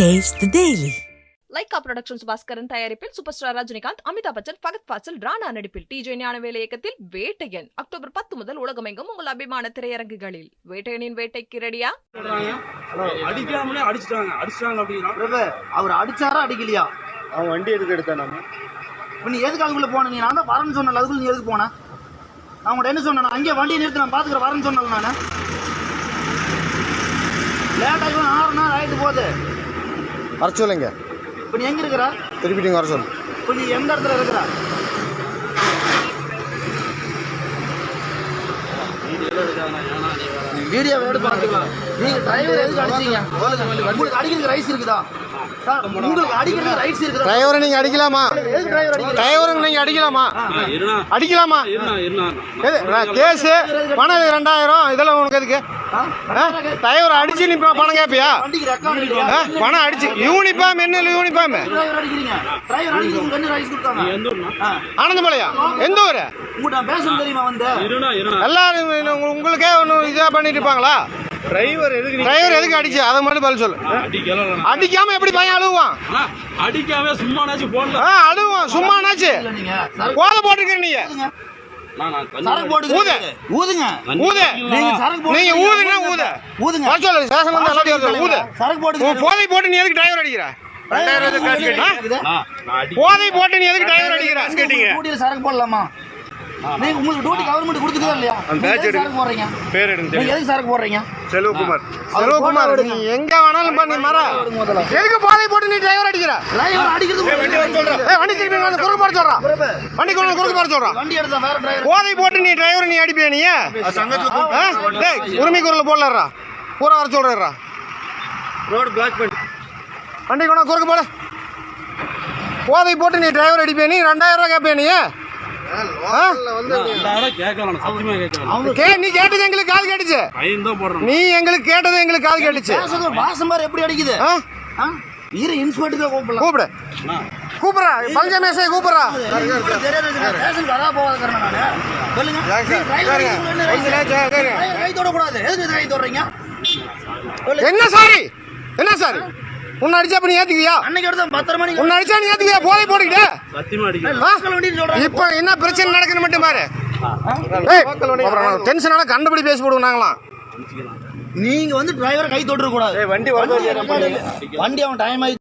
Taste the Daily. Lyca productions Bhaskaran தயாரிப்பில் super star Rajinikanth Amitabh Bachchan Fahadh Faasil Rana நடிப்பில் TJ ஞானவேல இயக்கத்தில் வேட்டையன். அக்டோபர் பத்து முதல் உலகமெங்கும் உங்கள் அபிமான திரையரங்குகளில். வேட்டையனின் வேட்டைக்கு ரெடியா அடிக்காமலே அடிச்சிட்டாங்க. அடிச்சிட்டாங்க அப்படின்னா? பிரபு அவர் அடிச்சாரா அடிக்கலையா? அவன் வண்டி எதுக்கு எடுத்தா நம்ம இப்ப நீ எதுக்கு அதுக்குள்ள போன? நீ நான் தான் வரேன்னு சொன்னல அதுக்குள்ள நீ எதுக்கு போன? நான் உங்கள்ட்ட என்ன சொன்னேன் அங்கே வண்டியை நிறுத்தி நான் பாத்துக்கிறேன் வரேன்னு சொன்னல நான். லேட் ஆகி ஆறு நாள் ஆயிட்டு போகுது. வர சொல்லுங்க. இப்ப நீ எங்க இருக்கிற? திருப்பி நீங்கள் வர சொல்லு இப்ப நீ எந்த இடத்துல இருக்கிற? வீடியோ எடுத்து பார்த்துக்கலாம் நீங்க டிரைவர் எதுக்கு அடிச்சீங்க? உங்களுக்கு அடிக்கிறதுக்கு ரைட்ஸ் இருக்குதா? டிரைவரை நீங்கள் அடிக்கலாமா? டிரைவர் நீங்கள் அடிக்கலாமா? அடிக்கலாமா? கேஸு பணம் ரெண்டாயிரம் இதெல்லாம் உனக்கு எதுக்கு? ஆ? டிரைவர் அடிச்சு நீ ப- பணம் கேட்பியா பணம் அடிச்சு. யூனிஃபார்ம் என்ன யூனிஃபார்ம். ஆனந்தமலையா? எந்த ஊர்? எல்லாரும் உங்க- உங்களுக்கே ஒன்று இதாக பண்ணிட்டு இருப்பாங்களா? டிரைவர் எதுக்கு டிரைவர் எதுக்கு அடிச்சு அதை மட்டும் பதில் சொல்லு. அடிக்கலாம் அடிக்காம எப்படி பையன் அழுவான் அடிக்காம சும்மானாச்சும் போடல ஆ அழுவான் சும்மானாச்சு இல்ல நீங்க சரக்கு கோதை போட்டுருக்க நீங்க. ஊதுங்க. நான் நான் கொஞ்சம் சரக்கு போட்டு ஊது. ஊதுங்க. ஊது. நீங்க சரக்கு போட்டு நீங்க ஊதுனா ஊது. ஊதுங்க. வர சொல்லு. சேஷன் வந்து எல்லாத்தையும் வர சொல்லு ஊது. சரக்கு போட்டு உன் போதை போட்டு நீ எதுக்கு டிரைவர் அடிக்கிற? போதை போட்டு நீ எதுக்கு டிரைவர் அடிக்கிற? சரக்கு போடலாமா? நீங்க உங்களுக்கு டியூட்டி கவர்மெண்ட் கொடுத்துதா இல்லையா? பேர் எடுங்க எதுக்கு சரக்கு போடுறீங்க? செல்வகுமார். செல்வகுமார் நீ எங்க வேணாலும் பண்ணி மர எதுக்கு போதை போட்டு நீ டிரைவர் அடிக்கிற? டிரைவர் அடிக்கிறது வண்டி திருப்பி வந்து குறுக்கு போட சொல்றான் வண்டி கொண்டு குறுக்கு போட சொல்றான் வண்டி எடுத்தா வேற டிரைவர் போதை போட்டு நீ டிரைவர் நீ அடிப்பியா நீ? ஆ? டேய் உரிமை குரல்ல போடலறா பூரா வர சொல்றா ரோடு பிளாக் பண்ணி. வண்டி கொண்டு குறுக்கு போட. போதை போட்டு நீ டிரைவர் அடிப்பியா நீ? ரெண்டாயிரம் ரூபாய் கேட்பியா நீ? நீ கேட்டது எங்களுக்கு காது கேட்டுச்சு. நீ எங்களுக்கு கேட்டது எங்களுக்கு காது கேட்டுச்சு. பாரு எப்படி அடிக்குது? ஆ? ஆ? இரு இன்ஸ்பெக்டர் கூப்பிடலாம். கூப்பிடு. கூப்பிடுறா கூப்பிடுறா. இது right தொடறீங்க? சொல்லுங்க. என்ன சாரி? என்ன சாரி? உன்னை அடிச்சா நீ ஏத்துக்குவியா? அன்னைக்கு எடுத்த பத்திர மணிக்கு உன்னை அடிச்சா நீ ஏத்துக்குவியா? போதை போட்டுக்கிட்டு. இப்ப என்ன பிரச்சனை நடக்குன்னு மட்டும் பாரு. டென்ஷனால கண்டுபிடி பேசி போடுவோம் நாங்களாம். நீங்க வந்து டிரைவர் கை தொட்டுற கூடாது வண்டி வண்டி அவன் டைம் ஆகி